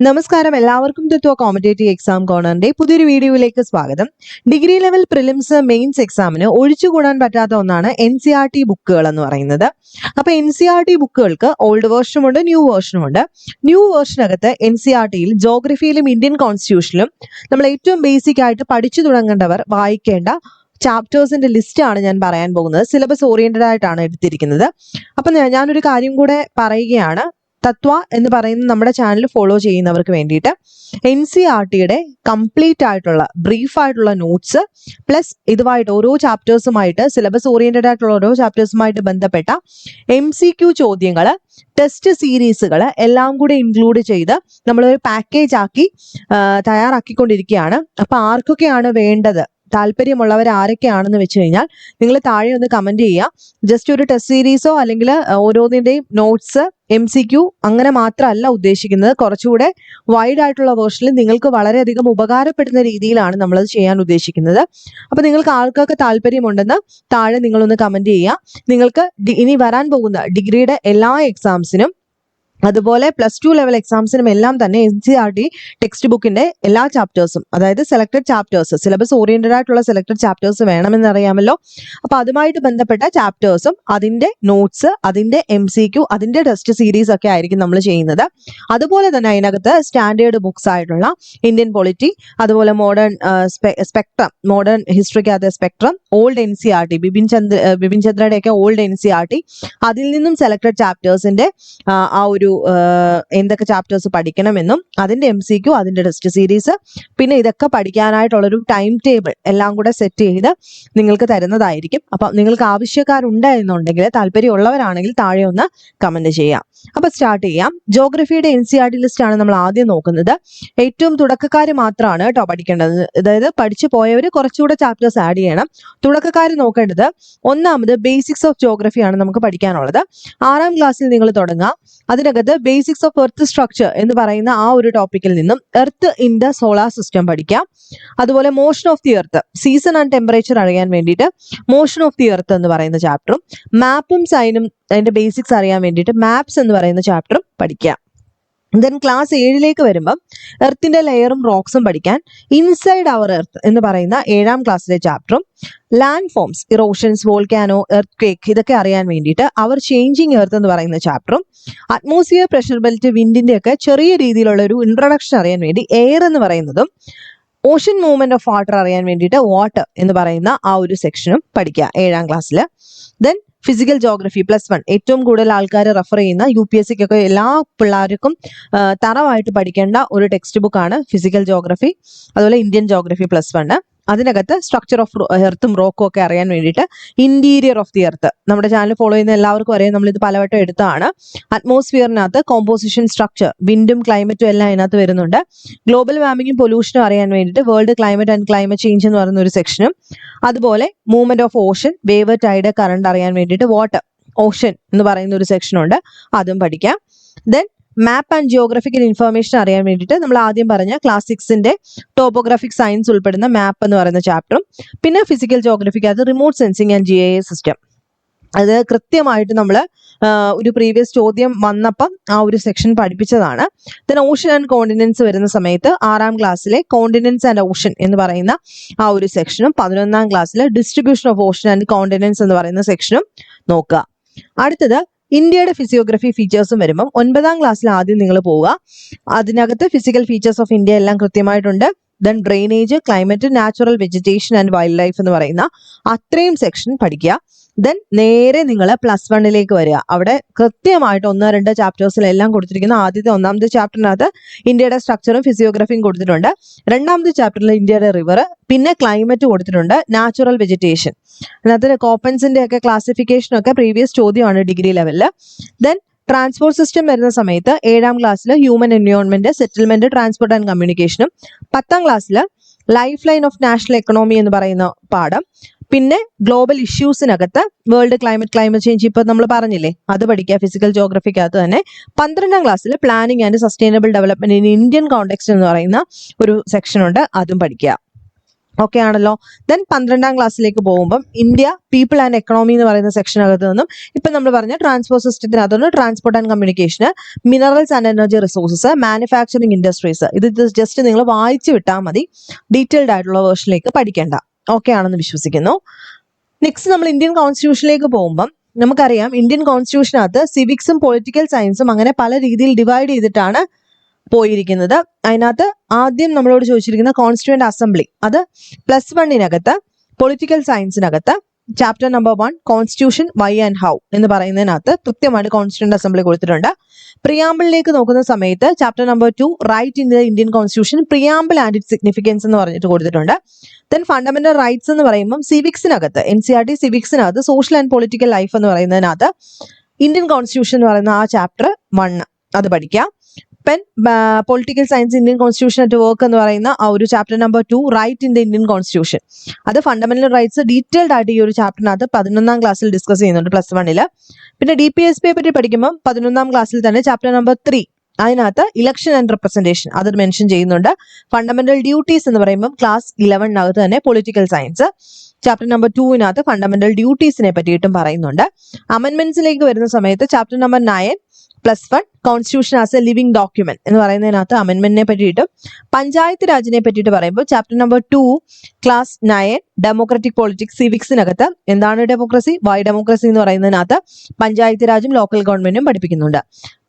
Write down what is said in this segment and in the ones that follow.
നമസ്കാരം. എല്ലാവർക്കും തത്വ competitive exam കോർണറിന്റെ പുതിയൊരു വീഡിയോയിലേക്ക് സ്വാഗതം. ഡിഗ്രി ലെവൽ പ്രിലിംസ് മെയിൻസ് എക്സാമിന് ഒഴിച്ചുകൂടാൻ പറ്റാത്ത ഒന്നാണ് എൻ സി ആർ ടി ബുക്കുകൾ എന്ന് പറയുന്നത്. അപ്പൊ എൻ സി ആർ ടി ബുക്കുകൾക്ക് ഓൾഡ് വേർഷനും ഉണ്ട് ന്യൂ വേർഷനും ഉണ്ട്. ന്യൂ വേർഷനകത്ത് എൻ സി ആർ ടിയിൽ ജോഗ്രഫിയിലും ഇന്ത്യൻ കോൺസ്റ്റിറ്റ്യൂഷനിലും നമ്മൾ ഏറ്റവും ബേസിക് ആയിട്ട് പഠിച്ചു തുടങ്ങേണ്ടവർ വായിക്കേണ്ട ചാപ്റ്റേഴ്സിന്റെ ലിസ്റ്റ് ആണ് ഞാൻ പറയാൻ പോകുന്നത്. സിലബസ് ഓറിയന്റഡ് ആയിട്ടാണ് എടുത്തിരിക്കുന്നത്. അപ്പൊ ഞാനൊരു കാര്യം കൂടെ പറയുകയാണ്. തത്വ എന്ന് പറയുന്ന നമ്മുടെ ചാനൽ ഫോളോ ചെയ്യുന്നവർക്ക് വേണ്ടിയിട്ട് എൻ സി ആർ ടിയുടെ കംപ്ലീറ്റ് ആയിട്ടുള്ള ബ്രീഫ് ആയിട്ടുള്ള നോട്ട്സ് പ്ലസ് ഇതുമായിട്ട് ഓരോ ചാപ്റ്റേഴ്സുമായിട്ട് സിലബസ് ഓറിയന്റഡ് ആയിട്ടുള്ള ഓരോ ചാപ്റ്റേഴ്സുമായിട്ട് ബന്ധപ്പെട്ട എം സി ക്യു ചോദ്യങ്ങൾ ടെസ്റ്റ് സീരീസുകൾ എല്ലാം കൂടെ ഇൻക്ലൂഡ് ചെയ്ത് നമ്മളൊരു പാക്കേജ് ആക്കി തയ്യാറാക്കിക്കൊണ്ടിരിക്കുകയാണ്. അപ്പൊ ആർക്കൊക്കെയാണ് വേണ്ടത്? താല്പര്യമുള്ളവർ ആരൊക്കെയാണെന്ന് വെച്ച് കഴിഞ്ഞാൽ നിങ്ങൾ താഴെ ഒന്ന് കമന്റ് ചെയ്യുക. ജസ്റ്റ് ഒരു ടെസ്റ്റ് സീരീസോ അല്ലെങ്കിൽ ഓരോന്നിന്റെയും നോട്ട്സ് എം സി ക്യു അങ്ങനെ മാത്രമല്ല ഉദ്ദേശിക്കുന്നത്. കുറച്ചുകൂടെ വൈഡ് ആയിട്ടുള്ള വേർഷനിൽ നിങ്ങൾക്ക് വളരെയധികം ഉപകാരപ്പെടുന്ന രീതിയിലാണ് നമ്മളത് ചെയ്യാൻ ഉദ്ദേശിക്കുന്നത്. അപ്പൊ നിങ്ങൾക്ക് ആൾക്കാർക്ക് താല്പര്യമുണ്ടെന്ന് താഴെ നിങ്ങളൊന്ന് കമന്റ് ചെയ്യുക. നിങ്ങൾക്ക് ഇനി വരാൻ പോകുന്ന ഡിഗ്രിയുടെ എല്ലാ എക്സാംസിനും അതുപോലെ പ്ലസ് ടു ലെവൽ എക്സാംസിനും എല്ലാം തന്നെ N C R T text ബുക്കിന്റെ എല്ലാ ചാപ്റ്റേഴ്സും അതായത് സെലക്ടഡ് ചാപ്റ്റേഴ്സ് സിലബസ് ഓറിയന്റഡ് ആയിട്ടുള്ള സെലക്ടഡ് ചാപ്റ്റേഴ്സ് വേണമെന്ന് അറിയാമല്ലോ അപ്പൊ അതുമായിട്ട് ബന്ധപ്പെട്ട ചാപ്റ്റേഴ്സും അതിന്റെ നോട്ട്സ് അതിന്റെ എം സി ക്യു അതിന്റെ ടെസ്റ്റ് സീരീസ് ഒക്കെ ആയിരിക്കും നമ്മൾ ചെയ്യുന്നത്. അതുപോലെ തന്നെ അതിനകത്ത് സ്റ്റാൻഡേർഡ് ബുക്സ് ആയിട്ടുള്ള ഇന്ത്യൻ പൊളിറ്റി അതുപോലെ modern spectrum modern ഹിസ്റ്ററിക്കകത്തെ spectrum old N C R T Bipin Chandra Bipin ചന്ദ്രയുടെയൊക്കെ old N C R T അതിൽ നിന്നും സെലക്ടഡ് ചാപ്റ്റേഴ്സിന്റെ ആ ഒരു ആ, എന്തൊക്കെ ചാപ്റ്റേഴ്സ് പഠിക്കണമെന്നും അതിന്റെ എം സി ക്യു അതിന്റെ ടെസ്റ്റ് സീരീസ് പിന്നെ ഇതൊക്കെ പഠിക്കാനായിട്ടുള്ളൊരു ടൈം ടേബിൾ എല്ലാം കൂടെ സെറ്റ് ചെയ്ത് നിങ്ങൾക്ക് തരുന്നതായിരിക്കും. അപ്പം നിങ്ങൾക്ക് ആവശ്യക്കാരുണ്ട് എന്നുണ്ടെങ്കിൽ താല്പര്യമുള്ളവരാണെങ്കിൽ താഴെ ഒന്ന് കമന്റ് ചെയ്യാം. അപ്പൊ സ്റ്റാർട്ട് ചെയ്യാം. ജോഗ്രഫിയുടെ N C R T list ആണ് നമ്മൾ ആദ്യം നോക്കുന്നത്. ഏറ്റവും തുടക്കക്കാർ മാത്രമാണ് കേട്ടോ പഠിക്കേണ്ടത്. അതായത് പഠിച്ചു പോയവർ കുറച്ചുകൂടെ ചാപ്റ്റേഴ്സ് ആഡ് ചെയ്യണം. തുടക്കക്കാർ നോക്കേണ്ടത് ഒന്നാമത് ബേസിക്സ് ഓഫ് ജോഗ്രഫി ആണ് നമുക്ക് പഠിക്കാനുള്ളത്. ആറാം ക്ലാസ്സിൽ നിങ്ങൾ തുടങ്ങാം. അതിനകത്ത് ബേസിക്സ് ഓഫ് എർത്ത് സ്ട്രക്ചർ എന്ന് പറയുന്ന ആ ഒരു ടോപ്പിക്കിൽ നിന്നും earth in the solar system പഠിക്കാം. അതുപോലെ motion of the earth season and temperature അറിയാൻ വേണ്ടിയിട്ട് മോഷൻ ഓഫ് ദി എർത്ത് എന്ന് പറയുന്ന ചാപ്റ്ററും മാപ്പും സൈനും അതിന്റെ ബേസിക്സ് അറിയാൻ വേണ്ടിയിട്ട് മാപ്സ് എന്ന് പറയുന്ന ചാപ്റ്ററും പഠിക്കാം. ദെൻ ക്ലാസ് ഏഴിലേക്ക് വരുമ്പം എർത്തിന്റെ ലെയറും റോക്സും പഠിക്കാൻ ഇൻസൈഡ് അവർ എർത്ത് എന്ന് പറയുന്ന ഏഴാം ക്ലാസ്സിലെ ചാപ്റ്ററും land forms erosions volcano earthquake ഇതൊക്കെ അറിയാൻ വേണ്ടിയിട്ട് അവർ ചേഞ്ചിങ് എർത്ത് എന്ന് പറയുന്ന ചാപ്റ്ററും അറ്റ്മോസ്ഫിയർ പ്രഷർ ബെൽറ്റ് വിൻഡിന്റെ ഒക്കെ ചെറിയ രീതിയിലുള്ള ഒരു ഇൻട്രൊഡക്ഷൻ അറിയാൻ വേണ്ടി എയർ എന്ന് പറയുന്നതും ഓഷൻ മൂവ്മെന്റ് ഓഫ് വാട്ടർ അറിയാൻ വേണ്ടിയിട്ട് വാട്ടർ എന്ന് പറയുന്ന ആ ഒരു സെക്ഷനും പഠിക്കുക ഏഴാം ക്ലാസ്സിൽ then physical geography plus one ഏറ്റവും കൂടുതൽ ആൾക്കാർ റെഫർ ചെയ്യുന്ന യു പി എസ് സിക്കൊക്കെ എല്ലാ പിള്ളേർക്കും തറവായിട്ട് പഠിക്കേണ്ട ഒരു ടെക്സ്റ്റ് ബുക്കാണ് ഫിസിക്കൽ ജോഗ്രഫി അതുപോലെ ഇന്ത്യൻ ജോഗ്രഫി പ്ലസ് വണ് അതിനകത്ത് സ്ട്രക്ചർ ഓഫ് എർത്തും റോക്കും ഒക്കെ അറിയാൻ വേണ്ടിയിട്ട് ഇന്റീരിയർ ഓഫ് ദി എർത്ത് നമ്മുടെ ചാനൽ ഫോളോ ചെയ്യുന്ന എല്ലാവർക്കും അറിയാം. നമ്മൾ ഇത് പലവട്ടം എടുത്താണ്. അറ്റ്മോസ്ഫിയറിനകത്ത് കോമ്പോസിഷൻ സ്ട്രക്ചർ വിൻഡും ക്ലൈമറ്റും എല്ലാം അതിനകത്ത് വരുന്നുണ്ട്. ഗ്ലോബൽ വാർമിംഗും പൊല്യൂഷനും അറിയാൻ വേണ്ടിയിട്ട് world climate and climate change എന്ന് പറയുന്ന ഒരു സെക്ഷനും അതുപോലെ movement of ocean wave tide current അറിയാൻ വേണ്ടിയിട്ട് വാട്ടർ ഓഷൻ എന്ന് പറയുന്ന ഒരു സെക്ഷനുണ്ട് അതും പഠിക്കാം. Then map and geographical information അറിയാൻ വേണ്ടിയിട്ട് നമ്മൾ ആദ്യം പറഞ്ഞ ക്ലാസ് സിക്സിന്റെ ടോപ്പോഗ്രാഫിക് സയൻസ് ഉൾപ്പെടുന്ന മാപ്പ് എന്ന് പറയുന്ന ചാപ്റ്ററും പിന്നെ physical ജോഗ്രഫിക്കകത്ത് remote sensing and G system അത് കൃത്യമായിട്ട് നമ്മൾ ഒരു പ്രീവിയസ് ചോദ്യം വന്നപ്പം ആ ഒരു സെക്ഷൻ പഠിപ്പിച്ചതാണ്. ദെൻ ഓഷൻ ആൻഡ് കോണ്ടിനൻസ് വരുന്ന സമയത്ത് ആറാം ക്ലാസ്സിലെ കോണ്ടിനൻസ് ആൻഡ് ഓഷൻ എന്ന് പറയുന്ന ആ ഒരു സെക്ഷനും പതിനൊന്നാം ക്ലാസ്സിലെ distribution of ocean and continents എന്ന് പറയുന്ന സെക്ഷനും നോക്കുക. അടുത്തത് ഇന്ത്യയുടെ ഫിസിയോഗ്രഫി ഫീച്ചേഴ്സും വരുമ്പം ഒൻപതാം ക്ലാസ്സിൽ ആദ്യം നിങ്ങൾ പോവുക. അതിനകത്ത് ഫിസിക്കൽ ഫീച്ചേഴ്സ് ഓഫ് ഇന്ത്യ എല്ലാം കൃത്യമായിട്ടുണ്ട്. Then drainage climate natural vegetation and wildlife എന്ന് പറയുന്ന അത്രയും സെക്ഷൻ പഠിക്കുക. ദെൻ നേരെ നിങ്ങൾ പ്ലസ് വണ്ണിലേക്ക് വരിക. അവിടെ കൃത്യമായിട്ട് ഒന്നോ രണ്ടോ ചാപ്റ്റേഴ്സിലെല്ലാം കൊടുത്തിരിക്കുന്ന ആദ്യത്തെ ഒന്നാമത്തെ ചാപ്റ്ററിനകത്ത് ഇന്ത്യയുടെ സ്ട്രക്ചറും ഫിസിയോഗ്രഫിയും കൊടുത്തിട്ടുണ്ട്. രണ്ടാമത്തെ ചാപ്റ്ററിൽ ഇന്ത്യയുടെ റിവർ പിന്നെ ക്ലൈമറ്റ് കൊടുത്തിട്ടുണ്ട് നാച്ചുറൽ വെജിറ്റേഷൻ അതിനകത്ത് കോപ്പൻസിന്റെ ഒക്കെ ക്ലാസിഫിക്കേഷൻ ഒക്കെ പ്രീവിയസ് ചോദ്യമാണ് ഡിഗ്രി ലെവലിൽ ദെൻ ട്രാൻസ്പോർട്ട് സിസ്റ്റം വരുന്ന സമയത്ത് ഏഴാം ക്ലാസ്സിൽ human environment settlement transport and കമ്മ്യൂണിക്കേഷനും പത്താം ക്ലാസ്സിൽ lifeline of national economy എന്ന് പറയുന്ന പാഠം. പിന്നെ ഗ്ലോബൽ ഇഷ്യൂസിനകത്ത് വേൾഡ് ക്ലൈമറ്റ് ക്ലൈമറ്റ് ചേഞ്ച് ഇപ്പൊ നമ്മൾ പറഞ്ഞില്ലേ? അത് പഠിക്കുക ഫിസിക്കൽ ജോഗ്രഫിക്കകത്ത് തന്നെ. പന്ത്രണ്ടാം ക്ലാസ്സിൽ planning and sustainable development in Indian context എന്ന് പറയുന്ന ഒരു സെക്ഷൻ ഉണ്ട്. അതും പഠിക്കുക ഓക്കെ ആണല്ലോ? ദെൻ പന്ത്രണ്ടാം ക്ലാസ്സിലേക്ക് പോകുമ്പം ഇന്ത്യ പീപ്പിൾ ആൻഡ് എക്കണോമി എന്ന് പറയുന്ന സെക്ഷനകത്ത് നിന്നും ഇപ്പം നമ്മൾ പറഞ്ഞ ട്രാൻസ്പോർട്ട് സിസ്റ്റത്തിന് സിസ്റ്റത്തിനകത്തുനിന്ന് transport and communication minerals and energy resources manufacturing industries ഇത് ജസ്റ്റ് നിങ്ങൾ വായിച്ചു വിട്ടാൽ മതി. ഡീറ്റെയിൽഡ് ആയിട്ടുള്ള വേർഷനിലേക്ക് പഠിക്കേണ്ട. ഓക്കെ ആണെന്ന് വിശ്വസിക്കുന്നു. നെക്സ്റ്റ് നമ്മൾ ഇന്ത്യൻ കോൺസ്റ്റിറ്റ്യൂഷനിലേക്ക് പോകുമ്പം നമുക്കറിയാം ഇന്ത്യൻ കോൺസ്റ്റിറ്റ്യൂഷനകത്ത് സിവിക്സും പൊളിറ്റിക്കൽ സയൻസും അങ്ങനെ പല രീതിയിൽ ഡിവൈഡ് ചെയ്തിട്ടാണ് പോയിരിക്കുന്നത്. അതിനകത്ത് ആദ്യം നമ്മളോട് ചോദിച്ചിരിക്കുന്ന കോൺസ്റ്റിറ്റ്യൂന്റ് അസംബ്ലി അത് പ്ലസ് വണ്ണിനകത്ത് political സയൻസിനകത്ത് chapter number one constitution why and how എന്ന് പറയുന്നതിനകത്ത് കൃത്യമായിട്ട് കോൺസ്റ്റിറ്റ്യൂന്റ് അസംബ്ലി കൊടുത്തിട്ടുണ്ട്. പ്രിയാമ്പിളിലേക്ക് നോക്കുന്ന സമയത്ത് chapter number two right in the Indian constitution preamble and it significance എന്ന് പറഞ്ഞിട്ട് കൊടുത്തിട്ടുണ്ട്. ദെൻ ഫണ്ടമെന്റൽ റൈറ്റ്സ് എന്ന് പറയുമ്പോൾ സിവിക്സിനകത്ത് എൻ സി ആർ ടി സിവിക്സിനകത്ത് സോഷ്യൽ ആൻഡ് പൊളിറ്റിക്കൽ ലൈഫ് എന്ന് പറയുന്നതിനകത്ത് ഇന്ത്യൻ കോൺസ്റ്റിറ്റ്യൂഷൻ എന്ന് പറയുന്ന ആ ചാപ്റ്റർ വൺ അത് പഠിക്കാം. Pen political science Indian constitution at work എന്ന് പറയുന്ന ആ ഒരു chapter number two right in the Indian constitution അത് ഫണ്ടമെന്റൽ റൈറ്റ്സ് ഡീറ്റെയിൽഡ് ആയിട്ട് ഈ ഒരു ചാപ്റ്ററിനകത്ത് പതിനൊന്നാം ക്ലാസ്സിൽ ഡിസ്കസ് ചെയ്യുന്നുണ്ട് പ്ലസ് വണ്ണിൽ പിന്നെ ഡി പി എസ് പിയെ പറ്റി പഠിക്കുമ്പോൾ പതിനൊന്നാം ക്ലാസ്സിൽ തന്നെ ചാപ്റ്റർ നമ്പർ ത്രീ അതിനകത്ത് ഇലക്ഷൻ ആൻഡ് റെപ്രസെന്റേഷൻ അത് മെൻഷൻ ചെയ്യുന്നുണ്ട്. ഫണ്ടമെന്റൽ ഡ്യൂട്ടീസ് എന്ന് പറയുമ്പോൾ ക്ലാസ് ഇലവനകത്ത് തന്നെ പൊളിറ്റിക്കൽ സയൻസ് ചാപ്റ്റർ നമ്പർ ടൂവിനകത്ത് ഫണ്ടമെന്റൽ ഡ്യൂട്ടീസിനെ പറ്റിയിട്ടും പറയുന്നുണ്ട്. അമെന്റ്മെന്റ്സിലേക്ക് വരുന്ന സമയത്ത് chapter number nine plus one constitution as a living document എന്ന് പറയുന്നതിനകത്ത് അമെന്റ്മെന്റിനെ പറ്റിയിട്ട് പഞ്ചായത്ത് രാജിനെ പറ്റിയിട്ട് പറയുമ്പോൾ chapter number two class nine democratic politics സിവിക്സിനകത്ത് എന്താണ് ഡെമോക്രസി വൈ ഡെമോക്രസി എന്ന് പറയുന്നതിനകത്ത് പഞ്ചായത്ത് രാജും ലോക്കൽ ഗവൺമെന്റും പഠിപ്പിക്കുന്നുണ്ട്.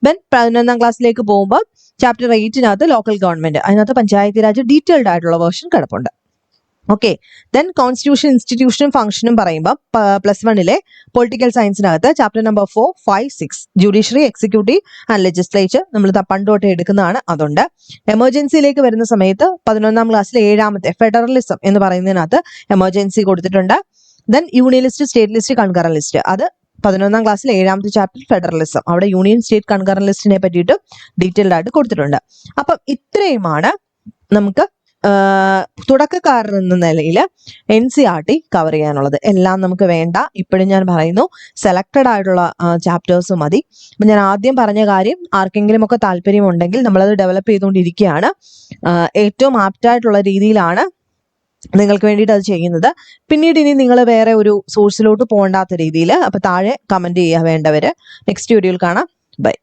ദെൻ പതിനൊന്നാം ക്ലാസ്സിലേക്ക് പോകുമ്പോൾ ചാപ്റ്റർ എയ്റ്റിനകത്ത് ലോക്കൽ ഗവൺമെന്റ് അതിനകത്ത് പഞ്ചായത്ത് രാജ് ഡീറ്റെയിൽഡ് ആയിട്ടുള്ള വേർഷൻ കിടപ്പുണ്ട്. ഓക്കെ ദെൻ കോൺസ്റ്റിറ്റ്യൂഷൻ ഇൻസ്റ്റിറ്റ്യൂഷനും ഫംഗ്ഷനും പറയുമ്പോൾ പ്ലസ് വണ്ണിലെ political സയൻസിനകത്ത് chapter number four five six judiciary executive and legislature നമ്മൾ പണ്ടോട്ട് എടുക്കുന്നതാണ് അതുണ്ട്. എമർജൻസിയിലേക്ക് വരുന്ന സമയത്ത് പതിനൊന്നാം ക്ലാസ്സിലെ ഏഴാമത്തെ ഫെഡറലിസം എന്ന് പറയുന്നതിനകത്ത് എമർജൻസി കൊടുത്തിട്ടുണ്ട്. Then union list state list concurrent list അത് പതിനൊന്നാം ക്ലാസ്സിൽ ഏഴാമത്തെ ചാപ്റ്റർ ഫെഡറലിസം അവിടെ യൂണിയൻ സ്റ്റേറ്റ് കൺകറൻ ലിസ്റ്റിനെ പറ്റിയിട്ട് ഡീറ്റെയിൽഡ് ആയിട്ട് കൊടുത്തിട്ടുണ്ട്. അപ്പം ഇത്രയുമാണ് നമുക്ക് തുടക്കക്കാരൻ എന്ന നിലയിൽ N C R T cover ചെയ്യാനുള്ളത്. എല്ലാം നമുക്ക് വേണ്ട. ഇപ്പോഴും ഞാൻ പറയുന്നു സെലക്റ്റഡ് ആയിട്ടുള്ള ചാപ്റ്റേഴ്സ് മതി. അപ്പം ഞാൻ ആദ്യം പറഞ്ഞ കാര്യം ആർക്കെങ്കിലും ഒക്കെ താല്പര്യമുണ്ടെങ്കിൽ നമ്മളത് ഡെവലപ്പ് ചെയ്തുകൊണ്ടിരിക്കുകയാണ്. ഏറ്റവും ആപ്റ്റായിട്ടുള്ള രീതിയിലാണ് നിങ്ങൾക്ക് വേണ്ടിയിട്ട് അത് ചെയ്യുന്നത്. പിന്നീട് ഇനി നിങ്ങൾ വേറെ ഒരു സോഴ്സിലോട്ട് പോകണ്ടാത്ത രീതിയിൽ അപ്പോൾ താഴെ കമന്റ് ചെയ്യുക വേണ്ടവർ നെക്സ്റ്റ് വീഡിയോയിൽ കാണാം. ബൈ